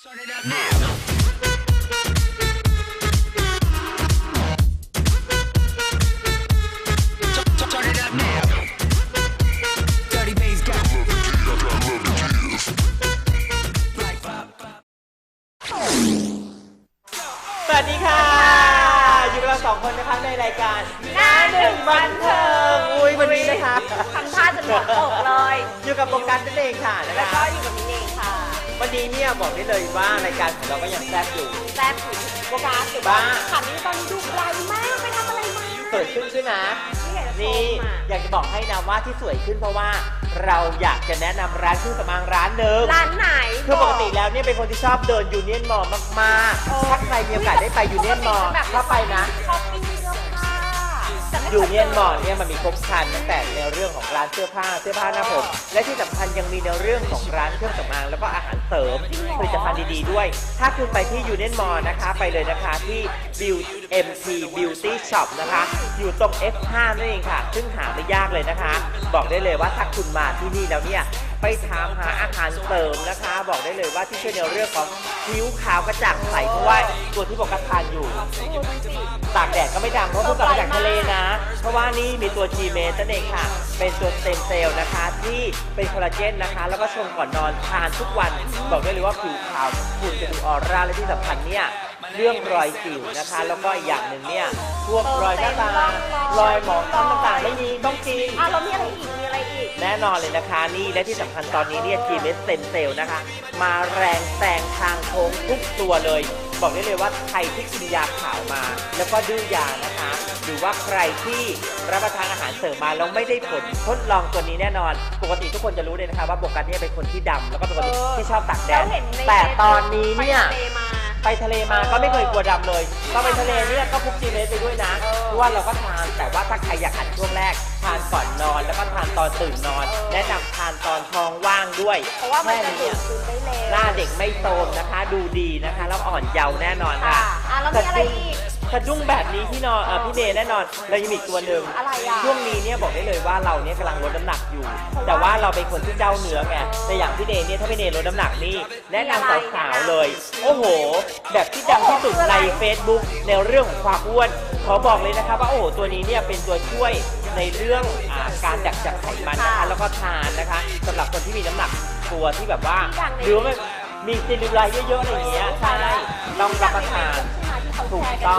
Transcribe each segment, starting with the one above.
Turn it up now. ให้นะว่าที่สวยขึ้นเพราะว่าเราอยากจะแนะนำร้านเครื่องสำอางร้านหนึ่งร้านไหนคือปกติแล้วเนี่ยเป็นคนที่ชอบเดินยูเนียนมอลล์มากๆถ้าใครมีโอกาสได้ไปยูเนียนมอลล์เข้าไปนะช้อปปิ้ ยูเนียนมอลเนี่ยมันมีครบครันตั้งแต่ในเรื่องของร้านเสื้อผ้าเสื้อผ้าหน้าผม และที่สำคัญยังมีในเรื่องของร้านเครื่องสำอางแล้วก็อาหารเสริมผลิตภัณฑ์ดีๆด้วย ถ้าคุณไปที่ยูเนียนมอลนะคะไปเลยนะคะที่ Beauty MT Beauty Shop นะคะ อยู่ตรง F5 นั่นเองค่ะ ซึ่งหาไม่ยากเลยนะคะ บอกได้เลยว่าถ้าคุณมาที่นี่แล้วเนี่ย ไปถามหาอาหารเสริมนะคะ บอกได้เลยว่าที่ช่วยในเรื่องของผิวขาวกระจ่างใสเพราะว่าตัวที่บอกกระทานอยู่ตากแดดก็ไม่ดำเพราะเพิ่งกลับมาจากทะเลนะ เพราะว่านี่มีตัว G m a นั่นเองค่ะ เป็นตัวสเต็มเซลล์นะคะ ที่เป็นคอลลาเจนนะคะ แล้วก็ชงก่อนนอนทานทุกวัน บอกได้เลยว่าผิวขาวคุณจะดูออร่าและที่สำคัญเนี่ยเรื่องรอยสิวนะคะ แล้วก็อีกอย่างหนึ่งเนี่ยพวกรอยหน้าตารอยหมองคล้ำต่างๆไม่มีต้องกินอะเรามีอะไรอีก แน่นอนเลยนะคะนี่และที่สำคัญตอนนี้เนี่ย GMS Stem Cell นะคะ มาแรงแซงทางโค้งทุกตัวเลย บอกได้เลยว่าใครที่กินยาขาวมา แล้วก็ดื้อยานะคะ หรือว่าใครที่รับประทานอาหารเสริมมาแล้วไม่ได้ผลทดลองตัวนี้แน่นอน ปกติทุกคนจะรู้เลยนะคะว่าโบกัสเนี่ยเป็นคนที่ดำแล้วก็เป็นคนเออที่ชอบตากแดเราดเห็นในแต่ตอนนี้เนี่ย ไปทะเลมา ไปทะเลมาก็ไม่เคยกลัวดำเลยตอนไปทะเลเนี่ยก็พกจีเมสไปด้วยนะเออเพราะว่าเราก็ทานแต่ว่าถ้าใครอยากทานช่วงแรก ทานก่อนนอนแล้วก็ทานตอนตื่นนอนเออแนะนำทานตอนท้องว่างด้วยเพราะว่ามันจะแค่ดูนี้ดซึมได้เร็วหน้าเด็กไม่โทรมนะคะ ดูดีนะคะ แล้วอ่อนเยาว์แน่นอนค่ะค่ะอะแล้วมีอะไรอีก สะดุ้งแบบนี้พี่นอนเอ่อพี่เดย์แน่นอนเรายังมีอีกตัวหนึ่งอะไรอะช่วงนี้เนี่ยบอกได้เลยว่าเราเนี่ยกำลังลดน้ำหนักอยู่ แต่ว่าเราเป็นคนที่เจ้าเนื้อไงแต่อย่างพี่เดย์เนี่ยถ้าพี่เดย์ลดน้ำหนักนี่แนะนำสาวๆเลย โอ้โห แบบที่ดังที่สุดใน Facebook ในเรื่องของความอ้วนขอบอกเลยนะคะว่าโอ้โหตัวนี้เนี่ยเป็นตัวช่วยในเรื่องอาการดักจับไขมันนะคะค่ะแล้วก็ทานนะคะสำหรับคนที่มีน้ำหนักตัวที่แบบว่าอย่างในหรือว่ามีเซลลูไลท์เยอะๆอะไรอย่างเงี้ยใช่ต้องรับประทาน ถูกต้อ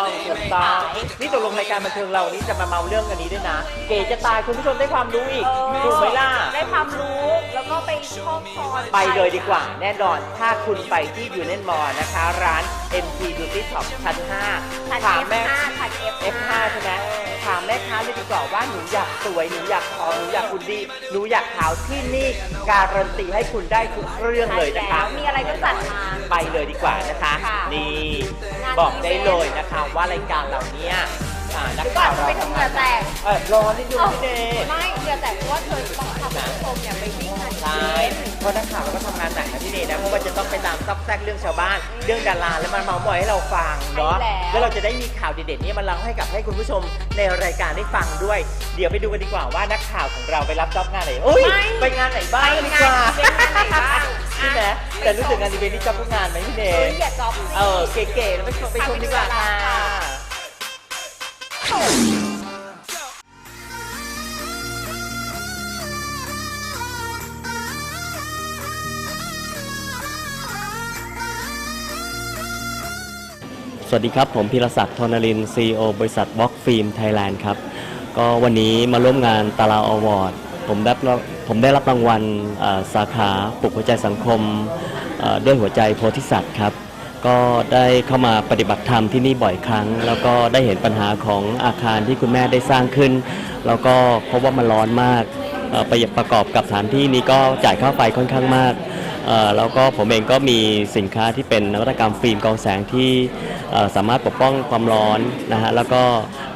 งถูกต้องนี่ตกลงรายการบันเทิงเรานี่จะมาเมาเรื่องกันนี้ด้วยนะ เก๋จะตายคุณผู้ชมได้ความรู้อีกถูกไหมล่ะ ได้ความรู้แล้วก็ไปชอบคอนไปเลยดีกว่า แน่นอนถ้าคุณไปที่ยูเนนมอนะคะ ร้าน MT Beauty Shop ชั้นชั้น5ถามแม่ F5 ชั้น F5 ใช่ไหมถามแม่ค้าเลยดีกว่าว่าหนูอยากสวยหนูอยากผอมหนูอยากคุณดีหนูอยากขาวที่นี่การันตีให้คุณได้ทุกเรื่องเลยนะคะมีอะไรก็จัดมา ไปเลยดีกว่านะคะ ค่ะ นี่งานบอกได้เลยนะคะว่ารายการเหล่านี้อ่านักเดี๋ยวก่อข่านวเราไปทำเหงื่อแตกเออรอนิดนึงพี่เดย์ไม่เหงื่อแตกเพราะว่าเธอต้องทำให้ผู้ชมเนี่ยไปวิ่งงานอีใช่เวนต์เพราะนักข่าวเราก็ทำงานหนักนะพี่เดย์นะ เพราะว่าจะต้องไปตามซับแซกเรื่องชาวบ้าน เรื่องดาราแล้วมันเมาส์มอยให้เราฟังเนาะใช่แล้วแล้วเราจะได้มีข่าวเด็ดๆนี้มาเล่าให้กับให้คุณผู้ชมในรายการได้ฟังด้วย เดี๋ยวไปดูกันดีกว่าว่านักข่าวของเราไปรับจ็อบงานไหนอุ้ย ไปงานไหนบ้างดีกว่า ไปงานอีเวนต์งานไหนบ้าง ใช่ไหมแต่รู้สึกงานอีเวนต์นี่จ็อบทุกงานไหมพี่เดเฮ้ยย์อย่าจ๊อบสิเออเก๋ๆแล้วไปชมไปชมดีกว่าค่ะสวัสดีครับ ผมพิรศักดิ์ธนรินทร์ CEO บริษัท Walk Film Thailand ครับ ก็วันนี้มาร่วมงานตาราอวอร์ด ผมได้รับผมได้รับรางวัลสาขาปลุกหัวใจสังคมด้วยหัวใจโพธิสัตว์ครับ ก็ได้เข้ามาปฏิบัติธรรมที่นี่บ่อยครั้ง แล้วก็ได้เห็นปัญหาของอาคารที่คุณแม่ได้สร้างขึ้น แล้วก็พบว่ามันร้อนมากเอ่อประประกอบกับสถานที่นี้ก็จ่ายค่าไฟค่อนข้างมากแล้วก็ผมเองก็มีสินค้าที่เป็นนวัตกรรมฟิล์มกองแสงที่สามารถปกป้องความร้อนนะฮะแล้วก็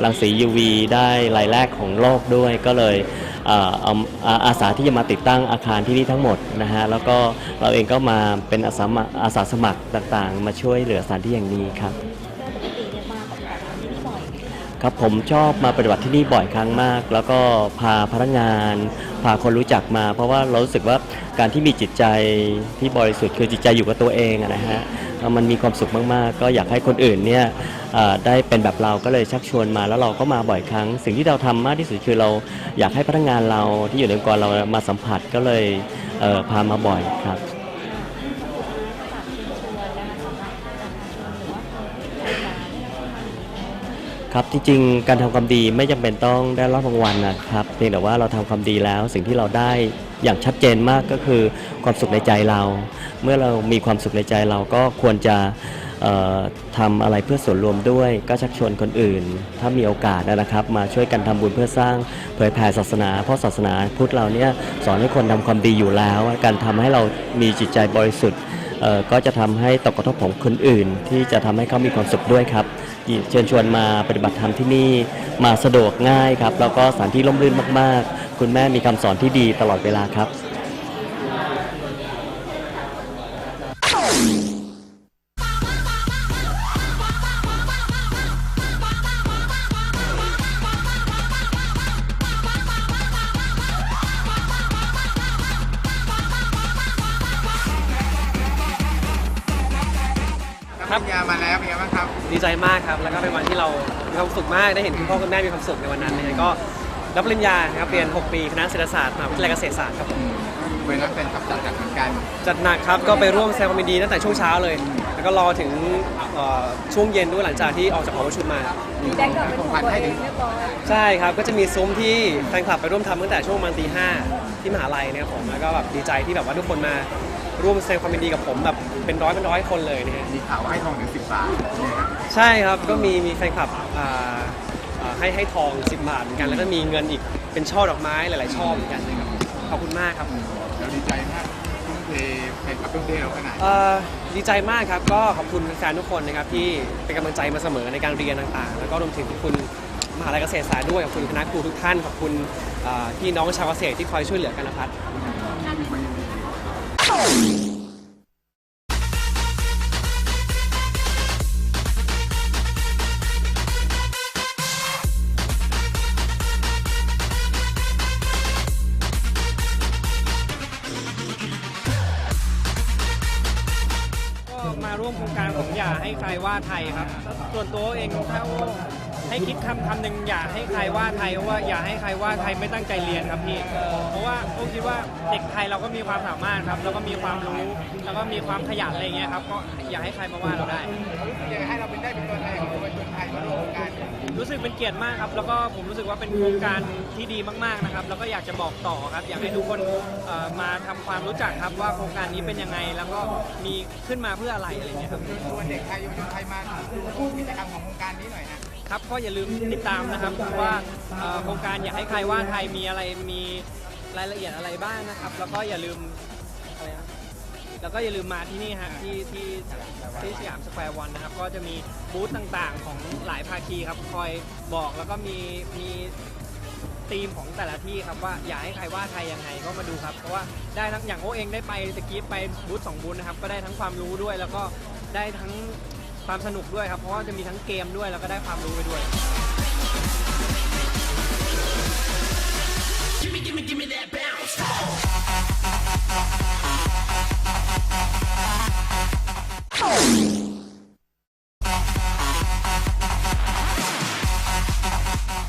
รังสี UV ได้รายแรกของโลกด้วยก็เลย อ่อเอาอาสาที่จะมาติดตั้งอาคารที่นี่ทั้งหมดนะฮะแล้วก็เราเองก็มาเป็นอาสาสมัครอาสาสมัครต่างๆ มาช่วยเหลือสถานที่อย่างนี้ครับครับผมชอบมาปฏิบัติที่นี่บ่อยครั้งมาก แล้วก็พาพนักงาน พาคนรู้จักมา เพราะว่าเรารู้สึกว่าการที่มีจิตใจที่บริสุทธิ์คือจิตใจอยู่กับตัวเองนะฮะ มันมีความสุขมากๆ ก็อยากให้คนอื่นเนี่ยได้เป็นแบบเราก็เลยชักชวนมา แล้วเราก็มาบ่อยครั้ง สิ่งที่เราทำมากที่สุดคือเราอยากให้พนักงานเราที่อยู่ในองค์กรเรามาสัมผัสก็เลยเพามาบ่อยครับครับจริงๆการทำความดีไม่จำเป็นต้องได้รับรางวัลนะครับเพียงแต่ว่าเราทำความดีแล้วสิ่งที่เราได้ อย่างชัดเจนมากก็คือความสุขในใจเรา เมื่อเรามีความสุขในใจเราก็ควรจะเอ่อทำอะไรเพื่อส่วนรวมด้วย ก็ชักชวนคนอื่น ถ้ามีโอกาสนะครับ มาช่วยกันทำบุญเพื่อสร้างเผยแผ่ศาสนา เพราะศาสนาพุทธเราเนี่ยสอนให้คนทำความดีอยู่แล้ว การทำให้เรามีจิตใจบริสุทธิ์ก็จะทำให้ตกกระทบของคนอื่น ที่จะทำให้เขามีความสุขด้วยครับ เชิญชวนมาปฏิบัติธรรมที่นี่มาสะดวกง่ายครับแล้วก็สถานที่ร่มรื่นมาก ๆ คุณแม่มีคำสอนที่ดีตลอดเวลาครับ คุณพ่อคุณแม่มีความสุขในวันนั้นนะฮะก็รับปริญญาครับเรียน 6 ปีคณะเศรษฐศาสตร์มหาวิทยาลัยเกษตรศาสตร์ครับผมเป็นนักเป็นขับจัดจัดเหมือนกันจัดหนักครับก็ไปร่วมแสดงความยินดีตั้งแต่ช่วงเช้าเลย แล้วก็รอถึงเอ่อช่วงเย็นด้วยหลังจากที่ออกจากหอประชุมมาแดงกับเป็นของตัวเองเรียบร้อยใช่ครับ ก็จะมีซุ้มที่แฟนคลับไปร่วมทำตั้งแต่ช่วงประมาณตีห้าที่มหาลัยนะครับผมแล้วก็แบบดีใจที่แบบว่าทุกคนมาร่วมแสดงความยินดีกับผมแบบเป็นร้อยเป็นร้อยคนเลยนะฮะมีข่าวว่าให้ทองถึงสิบบาทเนี่ยครับใช่ครับก็มีมีแฟนคลับอ่า อ่าให้ให้ทอง 10 บาทเหมือนกัน แล้วก็มีเงินอีกเป็นช่อดอกไม้หลาย ๆ ช่อเหมือนกันนะครับ ขอบคุณมากครับ เราดีใจมากทุ่มเทเป็นกับทุ่มเทเราขนาดนี้เอ่อดีใจมากครับ ก็ขอบคุณแฟนๆทุกคนนะครับที่เป็นกำลังใจมาเสมอในการเรียนต่างๆ แล้วก็รวมถึงขอบคุณมหาลัยเกษตรศาสตร์ด้วยขอบคุณคณะครูทุกท่านขอบคุณอ่าพี่น้องชาวเกษตรที่คอยช่วยเหลือกันนะครับก็ ว่าไทยครับ ส่วนตัวเองถ้าให้คิดคำคำหนึ่งอย่าให้ใครว่าไทยเพราะว่าอย่าให้ใครว่าไทยไม่ตั้งใจเรียนครับพี่เพราะว่าโอ้คิดว่าเด็กไทยเราก็มีความสามารถครับ แล้วก็มีความรู้แล้วก็มีความขยันอะไรเงี้ยครับก็อย่าให้ใครมาว่าเราได้อยากให้เราเป็นได้เป็นตัวแทนของเยาวชนไทยมาร่วมโครงกา รรู้สึกเป็นเกียรติมากครับแล้วก็ผมรู้สึกว่าเป็นโครงการที่ดีมากๆนะครับ แล้วก็อยากจะบอกต่อครับ อยากให้ทุกคนเอ่อมาทำความรู้จักครับว่าโครงการนี้เป็นยังไงแล้วก็มีขึ้นมาเพื่ออะไรอะไรเงี้ยครับ ชวนเด็กไทยเยาวชนไทยมาร่วมกิจกรรมของโครงการนี้หน่อยนะครับก็อย่าลืมติดตามนะครับว่าเอ่อโครงการอยากให้ใครว่าไทยมีอะไรมีรายละเอียดอะไรบ้างนะครับ แล้วก็อย่าลืมอะไรนะ แล้วก็อย่าลืมมาที่นี่ฮะที่ที่ที่สยามสแควร์วันนะครับ ก็จะมีบูธต่างๆของหลายภาคีครับ คอยบอกแล้วก็มีมีธีมของแต่ละที่ครับว่าอยากให้ใครว่าไทยยังไงก็มาดูครับ เพราะว่าได้ทั้งอย่างโอเองได้ไปตะกี้ไปบูธสองบูธนะครับ ก็ได้ทั้งความรู้ด้วย แล้วก็ได้ทั้งความสนุกด้วยครับ เพราะว่าจะมีทั้งเกมด้วยแล้วก็ได้ความรู้ไปด้วย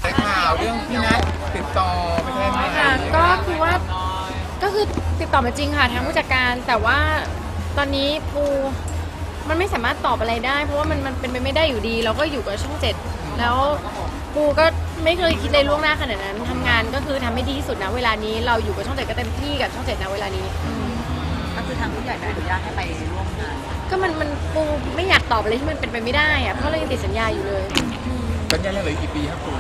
แต่ข่าวเรื่องพี่นัทติดต่อไปแทนไหมค่ะก็คือว่าก็คือติดต่อมาจริงค่ะทางผู้จัดการแต่ว่าตอนนี้ปูมันไม่สามารถตอบอะไรได้ เพราะว่ามันมันเป็นไปไม่ได้อยู่ดี เราก็อยู่กับช่องเจ็ดแล้วปูก็ไม่เคยคิดเลยล่วงหน้าขนาดนั้นทำงานก็คือทำให้ดีที่สุดนะเวลานี้เราอยู่กับช่องเจ็ดก็เต็มที่กับช่องเจ็ดนะเวลานี้ ก็คือทางผู้ใหญ่ไม่อนุญาตให้ไปร่วมงาน ก็มันมันปูไม่อยากตอบอะไรที่มันเป็นไปไม่ได้อะเพราะเรายังติดสัญญาอยู่เลย สัญญายังเหลืออีกกี่ปีครับครู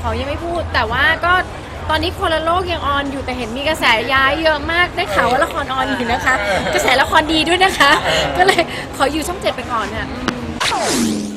เขายังไม่พูดแต่ว่าก็ตอนนี้คนละโลกยังออนอยู่แต่เห็นมีกระแสย้ายเยอะมากได้ข่าวว่าละครออนอยู่นะคะ กระแสละครดีด้วยนะคะ ก็เลยขออยู่ช่องเจ็ดไปก่อนค่ะอืม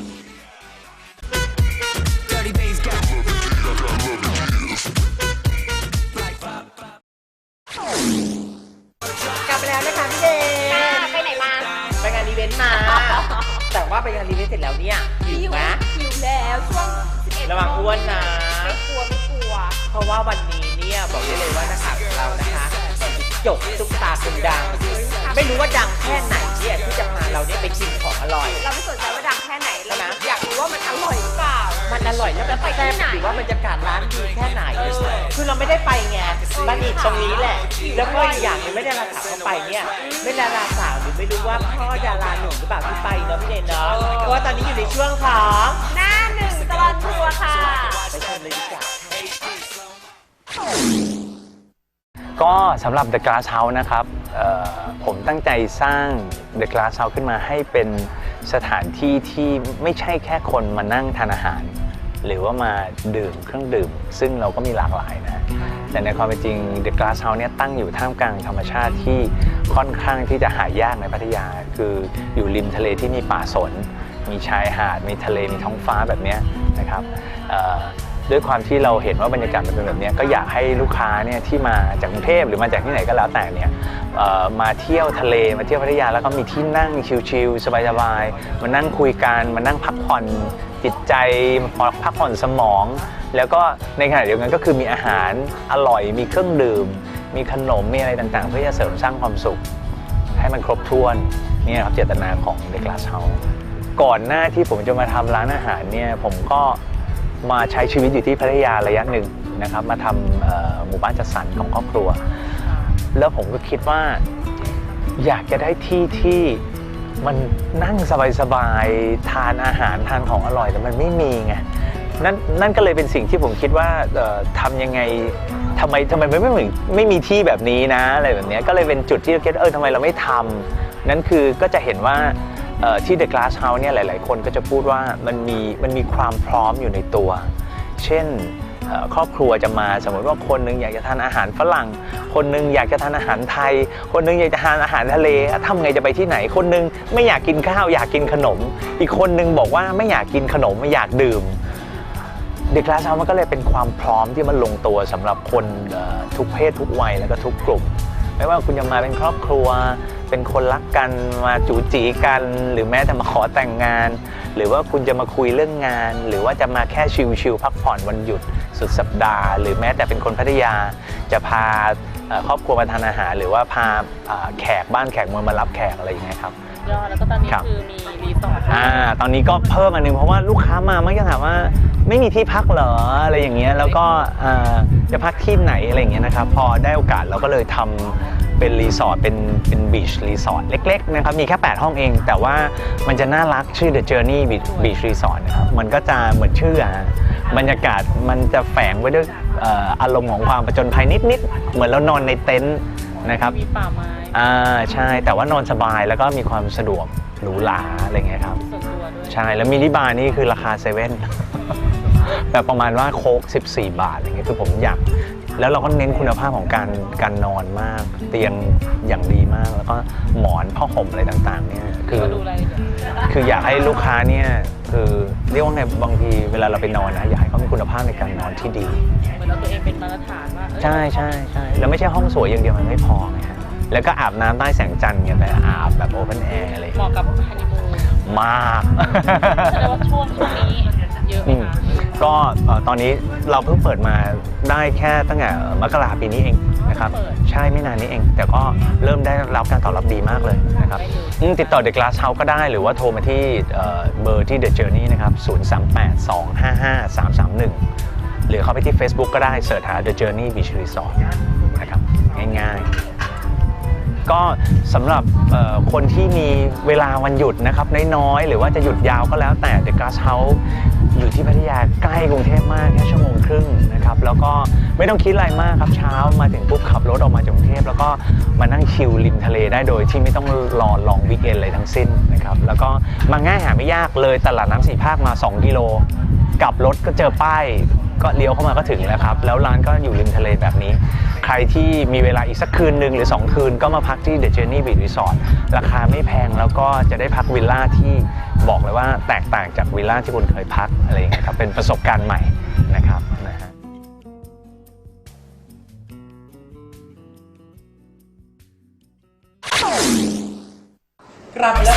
ดัง ไม่รู้ว่าดังแค่ไหนเนี่ยที่จะพาเราเนี่ยไปชิมของอร่อย เราไม่สนใจว่าดังแค่ไหนเราใช่ไหมอยากรู้ว่ามันอร่อยหรือเปล่า มันอร่อยแล้วมันแล้วไปที่แซ่บไหนหรือว่าบรรยากาศร้านดีแค่ไหน คือเราไม่ได้ไปไงร้านอีกตรงนี้แหละ แล้วก็อีกอย่างหนึงไม่ได้ราสาวเข้าไปเนี่ย ไม่ดาราสาวหรือไม่รู้ว่าพ่อดาราหนุ่มหรือเปล่าที่ไปเนาะพี่เนยเนาะเพราะว่าตอนนี้อยู่ในช่วงของหน้าหนึ่งตลอดทัวร์ค่ะ ไปชมเลยดีกว่า ก็สำหรับ The Glass House นะครับผมตั้งใจสร้าง The Glass House ขึ้นมาให้เป็นสถานที่ที่ไม่ใช่แค่คนมานั่งทานอาหาร หรือว่ามาดื่มเครื่องดื่ม ซึ่งเราก็มีหลากหลายนะ แต่ในความเป็นจริง The Glass House เนี่ยตั้งอยู่ท่ามกลางธรรมชาติที่ค่อนข้างที่จะหายากในพัทยา คืออยู่ริมทะเลที่มีป่าสน มีชายหาด มีทะเล มีท้องฟ้าแบบนี้นะครับ ด้วยความที่เราเห็นว่าบรรยากาศมันเป็นแบบนี้ก็อยากให้ลูกค้าเนี่ยที่มาจากกรุงเทพหรือมาจากที่ไหนก็แล้วแต่เนี่ยมาเที่ยวทะเลมาเที่ยวพัทยาแล้วก็มีที่นั่งชิลๆสบายๆมานั่งคุยกันมานั่งพักผ่อนจิตใจพักผ่อนสมอง แล้วก็ในขณะเดียวกันก็คือมีอาหารอร่อยมีเครื่องดื่ม มีขนมมีอะไรต่างๆ เพื่อจะเสริมสร้างความสุข ให้มันครบถ้วนนี่ครับเจตนาของ The Glass House ก่อนหน้าที่ผมจะมาทำร้านอาหารเนี่ยผมก็ มาใช้ชีวิตอยู่ที่พัทยาระยะหนึ่งนะครับ มาทำหมู่บ้านจัดสรรของครอบครัว แล้วผมก็คิดว่าอยากจะได้ที่ที่มันนั่งสบายๆทานอาหารทานของอร่อยแต่มันไม่มีไงนั่นนั่นก็เลยเป็นสิ่งที่ผมคิดว่าเอ่อทำยังไงทำไมทำไมมันไม่เหมือนไม่มีที่แบบนี้นะอะไรแบบนี้ก็เลยเป็นจุดที่เราคิดเออทำไมเราไม่ทำนั่นคือก็จะเห็นว่า ที่ The Glass House เนี่ยหลาย ๆ คนก็จะพูดว่ามันมีมันมีความพร้อมอยู่ในตัว เช่นครอบครัวจะมาสมมติว่าคนหนึงอยากจะทานอาหารฝรั่ง คนหนึงอยากจะทานอาหารไทย คนหนึงอยากจะทานอาหารทะเลทำไงจะไปที่ไหน คนหนึงไม่อยากกินข้าวอยากกินขนม อีกคนหนึงบอกว่าไม่อยากกินขนมไม่อยากดื่มเด็กลาซามันก็เลยเป็นความพร้อมที่มันลงตัวสำหรับคนทุกเพศทุกวัยแล้วก็ทุกกลุ่ม ไม่ว่าคุณจะมาเป็นครอบครัว เป็นคนรักกันมาจูจีกัน หรือแม้แต่มาขอแต่งงาน หรือว่าคุณจะมาคุยเรื่องงาน หรือว่าจะมาแค่ชิลๆพักผ่อนวันหยุดสุดสัปดาห์ หรือแม้แต่เป็นคนพัทยาจะพาเอ่อครอบครัวมาทานอาหาร หรือว่าพาเอ่อแขกบ้านแขกเมืองมารับแขกอะไรอย่างเงี้ยครับยอดแล้วก็ตอนนี้ครับคือมีรีสอร์ทอ่าตอนนี้ก็เพิ่มอันหนึงเพราะว่าลูกค้ามามักจะถามว่าไม่มีที่พักเหรออะไรอย่างเงี้ยแล้วก็อ่าจะพักที่ไหนอะไรอย่างเงี้ยนะครับพอได้โอกาสเราก็เลยทำ เป็นรีสอร์ทเป็นเป็นบีชรีสอร์ทเล็กๆนะครับมีแค่ 8 ห้องเอง แต่ว่ามันจะน่ารักชื่อ The Journey Beach Beach Resort นะครับมันก็จะเหมือนชื่ออะฮะบรรยากาศมันจะแฝงไว้ด้วยเอ่ออารมณ์ของความประจนภัยนิดๆ เหมือนเรานอนในเต็นท์นะครับมีป่าไม้อ่าใช่แต่ว่านอนสบายแล้วก็มีความสะดวกหรูหราอะไรเงี้ยครับส่วนตัวด้วยใช่แล้วมินิบาร์นี่คือราคาเซเว่น แบบประมาณว่าโค้ก14 บาทอะไรเงี้ยคือผมอยาก แล้วเราก็เน้นคุณภาพของการการนอนมาก เตียงอย่างดีมาก แล้วก็หมอนผ้าห่มอะไรต่างๆเนี่ยคือก็ดูรายละเอียดคืออยากให้ลูกค้าเนี่ยคือเรียกว่าไงบางทีเวลาเราไปนอนนะอยากให้เขามีคุณภาพในการนอนที่ดีเหมือนเราตัวเองเป็นมาตรฐานว่าเอ้ยใช่ใช่ใช่แล้วไม่ใช่ห้องสวยอย่างเดียวมันไม่พอไงฮะแล้วก็อาบน้ำใต้แสงจันทร์ไงไปอาบแบบโอเพนแอร์อะไรเหมาะกับฮันนีมูนมากแสดงว่าช่วงช่วงนี้ เยอะไหมอืมคะก็เอ่อตอนนี้เราเพิ่งเปิดมาได้แค่ตั้งแต่มกราปีนี้เองนะครับใช่ไม่นานนี้เอง แต่ก็เริ่มได้รับการตอบรับดีมากเลยนะครับอืมติดต่อ The Glass House ก็ได้หรือว่าโทรมาที่เอ่อเบอร์ที่ The Journey นะครับ 0382555331 หรือเข้าไปที่ Facebook ก็ได้เสิร์ชหา The Journey Beach Resort นะครับง่ายๆ ก็สำหรับเอ่อคนที่มีเวลาวันหยุดนะครับน้อยๆ หรือว่าจะหยุดยาวก็แล้วแต่ The Glass House อยู่ที่พัทยาใกล้กรุงเทพมากแค่ชั่วโมงครึ่งนะครับแล้วก็ไม่ต้องคิดอะไรมากครับเช้ามาถึงปุ๊บขับรถออกมาจากกรุงเทพแล้วก็มานั่งชิลริมทะเลได้โดยที่ไม่ต้องรอลองวิกเอนอะไรทั้งสิ้นนะครับแล้วก็มาง่ายหาไม่ยากเลยตลาดน้ำสี่ภาคมา 2 กิโลกลับรถก็เจอป้าย ก็เลี้ยวเข้ามาก็ถึงแล้วครับ แล้วร้านก็อยู่ริมทะเลแบบนี้ ใครที่มีเวลาอีกสักคืนหนึ่งหรือ 2 คืนก็มาพักที่ The Journey Beach Resort ราคาไม่แพงแล้วก็จะได้พักวิลล่าที่บอกเลยว่าแตกต่างจากวิลล่าที่คุณเคยพักอะไรอย่างเงี้ยครับเป็นประสบการณ์ใหม่นะครับนะฮะกลับแล้ว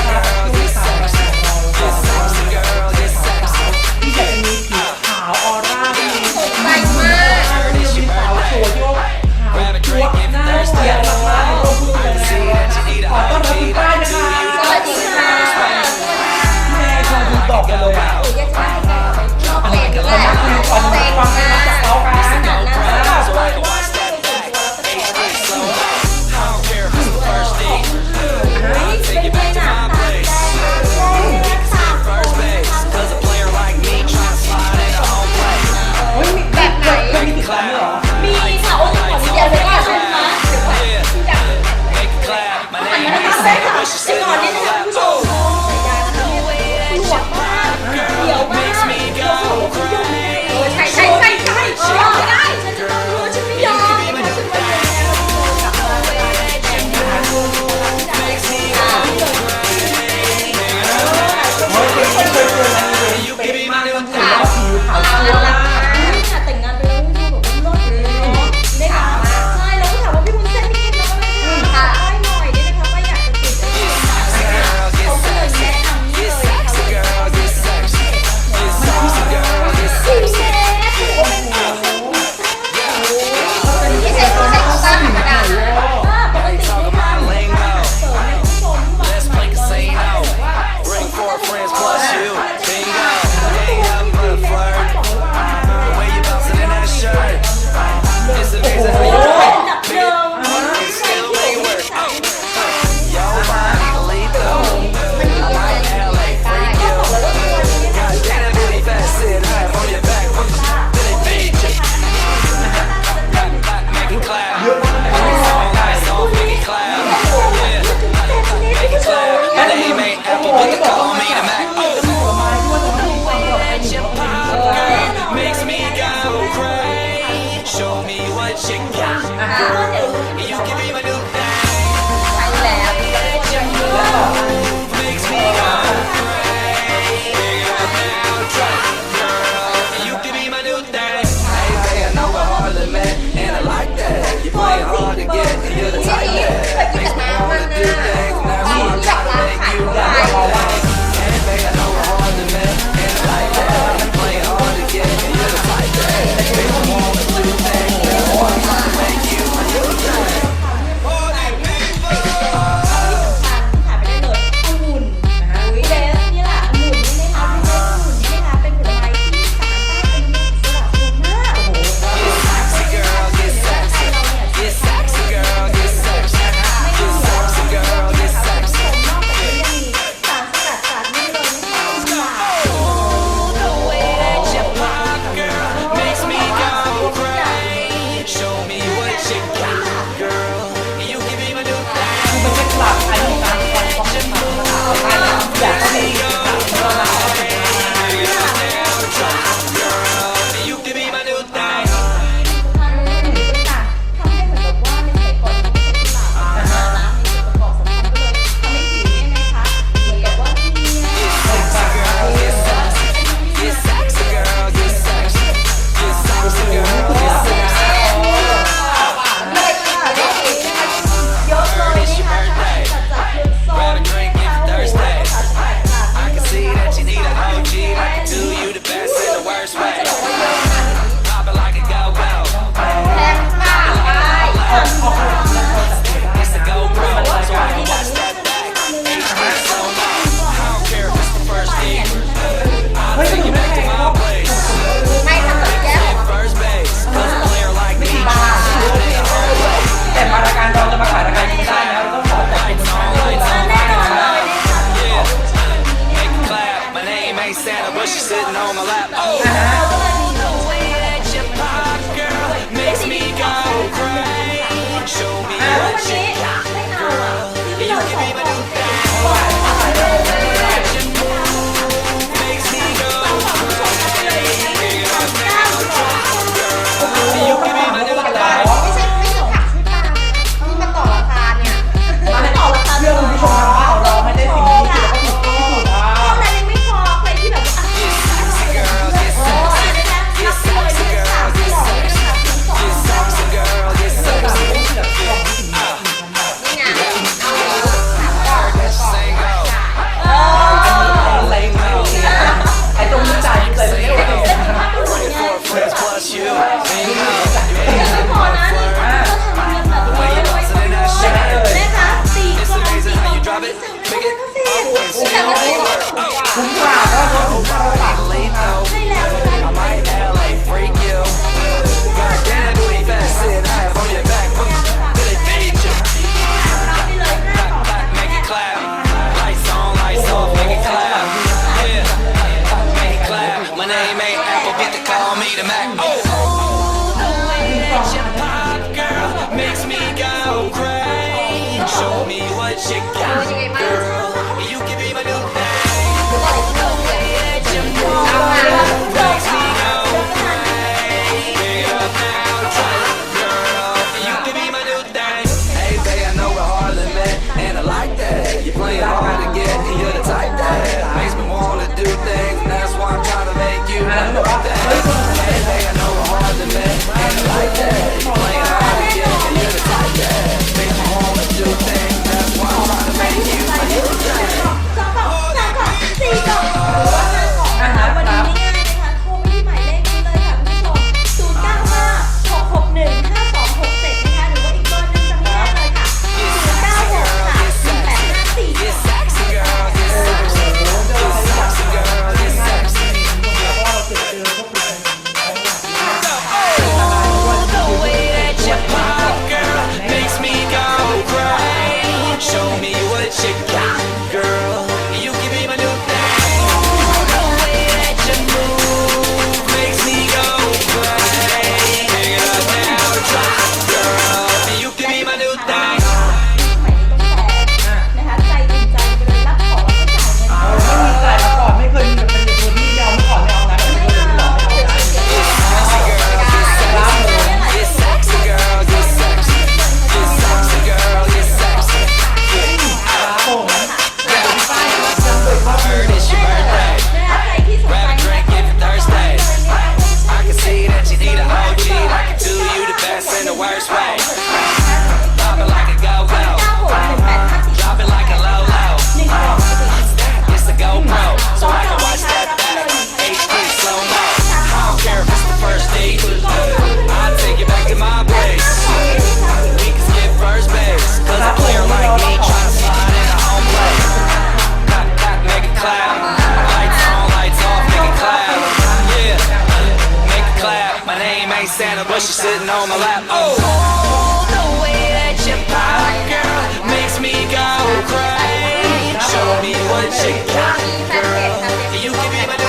name ain't Santa, but she's sitting on my lap. Oh, oh. the way that you pop, girl, makes me go crazy. Show me what you got, girl. You give me